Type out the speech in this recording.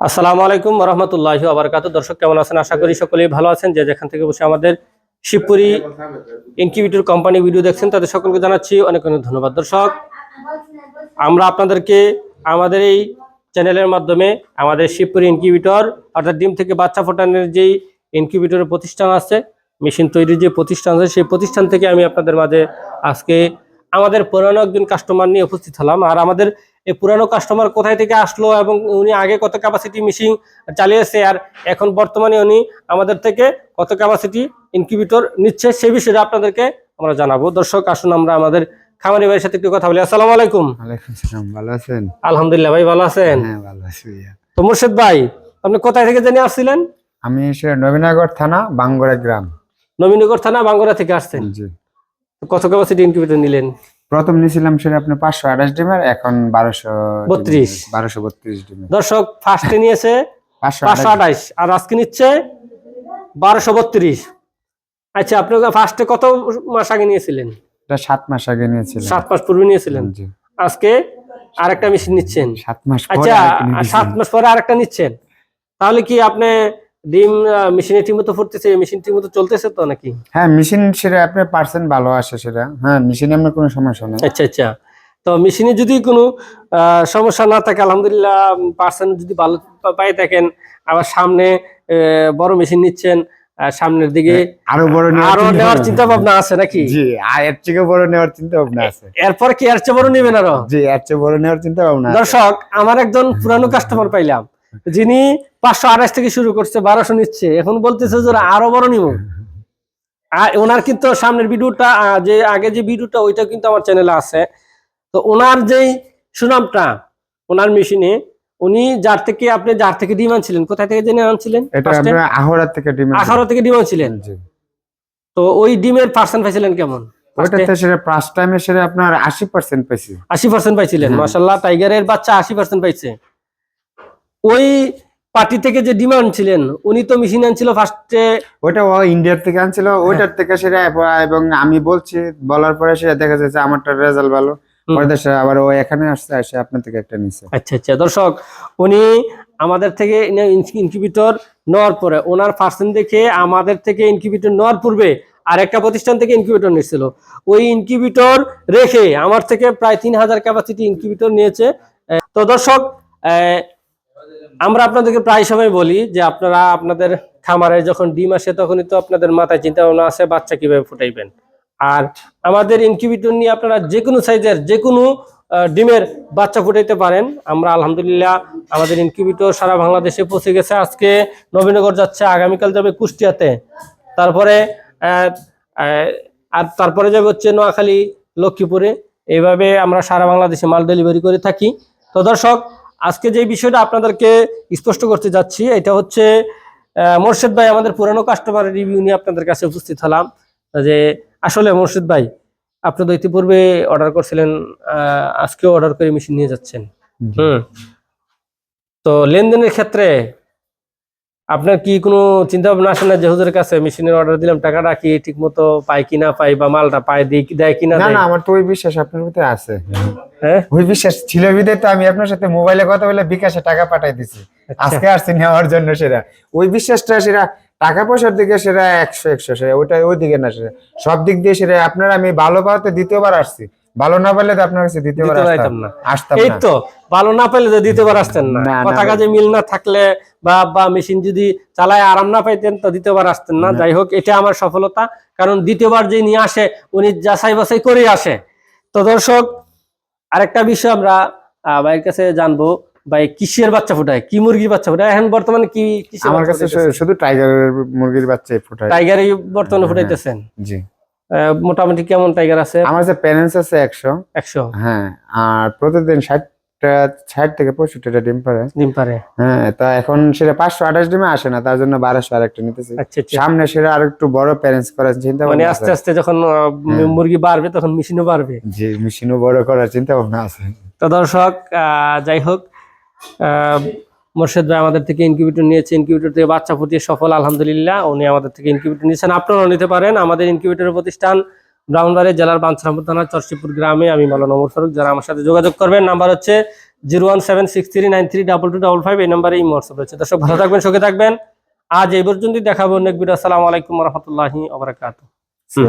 আসসালামু আলাইকুম রহমতুল্লাহ আবরকাত দর্শক, কেমন আছেন? আশা করি সকলেই ভালো আছেন। যে যেখান থেকে বসে আমাদের শিবপুরি ইনকিউবেটর কোম্পানি ভিডিও দেখছেন, তাদের সকলকে জানাচ্ছি অনেক অনেক ধন্যবাদ। দর্শক, আমরা আপনাদেরকে আমাদের এই চ্যানেলের মাধ্যমে আমাদের শিবপুরি ইনকিউবেটর, অর্থাৎ ডিম থেকে বাচ্চা ফোটানোর যেই ইনকিউবেটরের প্রতিষ্ঠান আছে, মেশিন তৈরির যে প্রতিষ্ঠান আছে, সেই প্রতিষ্ঠান থেকে আমি আপনাদের মাঝে আজকে আমাদের পুরানো একজন কাস্টমার নিয়ে উপস্থিত হলাম। আর আমাদের এই পুরানো কাস্টমার কোথায় থেকে আসলো এবং উনি আগে কত ক্যাপাসিটি মেশিন চালিয়েছে আর এখন বর্তমানে উনি আমাদের থেকে কত ক্যাপাসিটি ইনকিউবেটর নিচ্ছে সে বিষয়ে আপনাদেরকে আমরা জানাব। দর্শক আসুন আমরা আমাদের খামারি ভাইয়ের সাথে একটু কথা বলি। আসসালামু আলাইকুম। ভালো আছেন? আলহামদুলিল্লাহ ভাই ভালো আছেন? হ্যাঁ ভালো আছি তো মুর্শেদ ভাই আপনি কোথায় থেকে জেনে আসছিলেন? আমি সে নবীনগর থানা বাঙ্গরা গ্রাম। নবীনগর থানা বাঙ্গুরা থেকে আসছেন। জি। কত ক্যাপাসিটি ইনকিউবেটর নিলেন? প্রথম নিয়েছিলাম সেটা আপনার পাঁচশো আঠাশ ডিমের এখন বারোশো 32 বারোশো বত্রিশ ডিমের। দর্শক ফার্স্টে নিয়েছে পাঁচশো আঠাইশ আর আজকে নিচ্ছে বারোশো বত্রিশ। আচ্ছা আপনি ফার্স্টে কত মাস আগে নিয়েছিলেন? এটা সাত মাস আগে নিয়েছিলাম। সাত মাস পূর্বে নিয়েছিলেন? আজকে আরেকটা মেশিন নিচ্ছেন। সাত মাস আচ্ছা। সাত মাস পরে আরেকটা নিচ্ছেন। তাহলে কি আপনি ডিম মেশিনে ঠিক মতো ফুটতেছে মেশিন ঠিক মতো চলতেছে তো নাকি? হ্যাঁ মেশিন সেটা আপনার পার্সেন্ট ভালো আসে সেটা। হ্যাঁ মেশিনে আপনার কোনো সমস্যা নেই। আচ্ছা আচ্ছা। তো মেশিনে যদি কোনো সমস্যা না থাকে আলহামদুলিল্লাহ পার্সেন্ট যদি ভালো পাই থাকেন আবার সামনে বড় মেশিন নিচ্ছেন সামনের দিকে আরও বড় নেওয়ার আরও চিন্তা নেওয়ার ভাবনা- চিন্তা ভাবনা আছে নাকি? জি এর থেকে বড় নেওয়ার চিন্তা ভাবনা আছে। এরপর কি এর চেয়ে বড় নেবেন আরও? জি এর চেয়ে বড় নেওয়ার চিন্তা ভাবনা। দর্শক আমার একজন পুরানো কাস্টমার পাইলাম। যিনি পাঁচশো আড়াইশ থেকে শুরু করছে বারোশো নিচ্ছে। এখন বলতেছে যে আরও বড় নিব। আর ওনার কিন্তু সামনের ভিডিওটা যে আগে যে ভিডিওটা ওইটা কিন্তু আমার চ্যানেলে আছে। তো ওনার যেই সুনামটা ওনার মেশিনে উনি যার থেকে আপনি যার থেকে ডিম আনছিলেন কোথায় থেকে জেনে আনছিলেন? আহরা থেকে ডিম আঠারো থেকে ডিম আনছিলেন? তো ওই ডিমের পার্সেন্ট পাইছিলেন কেমন? ওইটাতে সেটা ফার্স্ট টাইমে সেটা আপনার আশি পার্সেন্ট পেয়েছি আশি পার্সেন্ট পাইছিলেন। মাসাল্লাহ টাইগারের বাচ্চা আশি পার্সেন্ট পাইছে। ওই পার্টি থেকে যে ডিমান্ড ছিলেন উনি তো মেশিন আনছিল ফার্স্টে ওইটা ও ইন্ডিয়ার থেকে আনছিল। ওইটার থেকে সেটা এবং আমি বলছি বলার পরে সেটা দেখা যাচ্ছে আমারটা রেজাল্ট ভালো হুম। পরে আবার ও এখানে আসছে এসে আপনার থেকে একটা নিচ্ছে আচ্ছা আচ্ছা দর্শক উনি আমাদের থেকে ইনকিউবেটর নেওয়ার পরে ওনার পার্সেন্ট দেখে আমাদের থেকে ইনকিউবেটর নেওয়ার পূর্বে আর একটা প্রতিষ্ঠান থেকে ইনকিউবেটর নিচ্ছিল ওই ইনকিউবেটর রেখে আমার থেকে প্রায় তিন হাজার ক্যাপাসিটি ইনকিউবেটর নিয়েছে তো দর্শক আহ, আমরা আপনাদেরকে প্রায় সময় বলি যে আপনারা আপনাদের খামারে যখন ডিম আসে তখনই তো আপনাদের মাথায় চিন্তা ভাবনা আছে বাচ্চা কীভাবে ফুটাইবেন। আর আমাদের ইনকিউবেটর নিয়ে আপনারা যে কোনো সাইজের যে কোনো ডিমের বাচ্চা ফুটাইতে পারেন। আমরা আলহামদুলিল্লাহ আমাদের ইনকিউবেটর সারা বাংলাদেশে পৌঁছে গেছে। আজকে নবীনগর যাচ্ছে, আগামীকাল যাবে কুষ্টিয়াতে। তারপরে আর তারপরে যাবে হচ্ছে নোয়াখালী, লক্ষ্মীপুরে। এইভাবে আমরা সারা বাংলাদেশে মাল ডেলিভারি করে থাকি। তো দর্শক আজকে যে বিষয়টা আপনাদেরকে স্পষ্ট করতে যাচ্ছি এটা হচ্ছে মোর্শেদ ভাই আমাদের পুরানো কাস্টমারের রিভিউ নিয়ে আপনাদের কাছে উপস্থিত হলাম যে আসলে মোর্শেদ ভাই আপনি তো ইতিপূর্বে অর্ডার করছিলেন আজকেও অর্ডার করে মেশিন নিয়ে যাচ্ছেন। হুম। তো লেনদেনের ক্ষেত্রে আপনার কি কোনো চিন্তা ভাবনা আসে না যে হুজুরের কাছে মেশিনের অর্ডার দিলাম টাকাটা কি ঠিক মতো পাই কিনা পাই বা মালটা পাই দিই দেয় কিনা না না আমার তো ওই বিশ্বাস আপনার ভিতরে আছে। হ্যাঁ? ওই বিশ্বাস ছিল বিদে তো আমি আপনার সাথে মোবাইলে কথা বলে বিকাশে টাকা পাঠাই দিছি। আচ্ছা। আজকে আসছি নেওয়ার জন্য সেটা ওই বিশ্বাসটা সেটা টাকা পয়সার দিকে সেটা একশো একশো সেটা ওইটা ওই দিকে না সেটা সব দিক দিয়ে সেটা আপনার আমি ভালো পাওয়াতে দ্বিতীয়বার আসছি। ভালো না পারলে তো আপনার কাছে দ্বিতীয়বার আসতাম না। এই তো ভালো না পেলে যে দ্বিতীয়বার আসতেন না। কথা কাজে মিল না থাকলে বা বা মেশিন যদি চালায় আরাম না পাইতেন তো দ্বিতীয়বার আসতেন না। যাই হোক এটা আমার সফলতা। কারণ দ্বিতীয়বার যে নিয়ে আসে উনি যাচাই বাছাই করে আসে। তো দর্শক আরেকটা বিষয় আমরা ভাইয়ের কাছে জানব। ভাই কিসের বাচ্চা ফুটায়? কি মুরগির বাচ্চা ফুটায়? এখন বর্তমানে কি আমার কাছে শুধু টাইগারের মুরগির বাচ্চাই ফোটায়। টাইগারই বর্তমানে হ্যাঁ। ফুটাইতেছেন? জি। মোটামুটি কেমন টাইগার আছে? আমার কাছে প্যারেন্টস আছে একশো। একশো? হ্যাঁ আর প্রতিদিন ষাটটা ষাট থেকে পঁয়ষট্টিটা ডিম পারে। ডিম পারে। হ্যাঁ তা এখন সেটা পাঁচশো আঠাশ ডিমে আসে না তার জন্য বারোশো আর একটা নিতেছি। আচ্ছা আচ্ছা। সামনে সেটা আর একটু বড় প্যারেন্টস করার চিন্তা মানে ভাবনা আস্তে আস্তে যখন হ্যাঁ। মুরগি বাড়বে তখন মেশিনও বাড়বে। যে মেশিনও বড় করার চিন্তা ভাবনা আছে। তো দর্শক আহ, যাই হোক আহ, মোর্শেদ ভাই আমাদের থেকে ইনকিউবেটর নিয়েছে ইনকিউবেটর থেকে বাচ্চা ফুটিয়ে সফল আলহামদুলিল্লাহ উনি আমাদের থেকে ইনকিউবেটর নিয়েছেন আপনারাও নিতে পারেন আমাদের ইনকিউবেটরের প্রতিষ্ঠান ব্রাউনবাড়ি জেলার বাঞ্ছারামপুর থানা চরশিপুর গ্রামে আমি মালান ওমর ফারুক যারা আমার সাথে যোগাযোগ করবেন নাম্বার হচ্ছে zero one seven six three nine three double two double five এই নাম্বারে এই হোয়াটসঅ্যাপ রয়েছে দর্শক ভালো থাকবেন সুখে থাকবেন আজ এই পর্যন্তই দেখাবো ভিডিও আসসালামু আলাইকুম রহমতুল্লাহি আবরাকাতু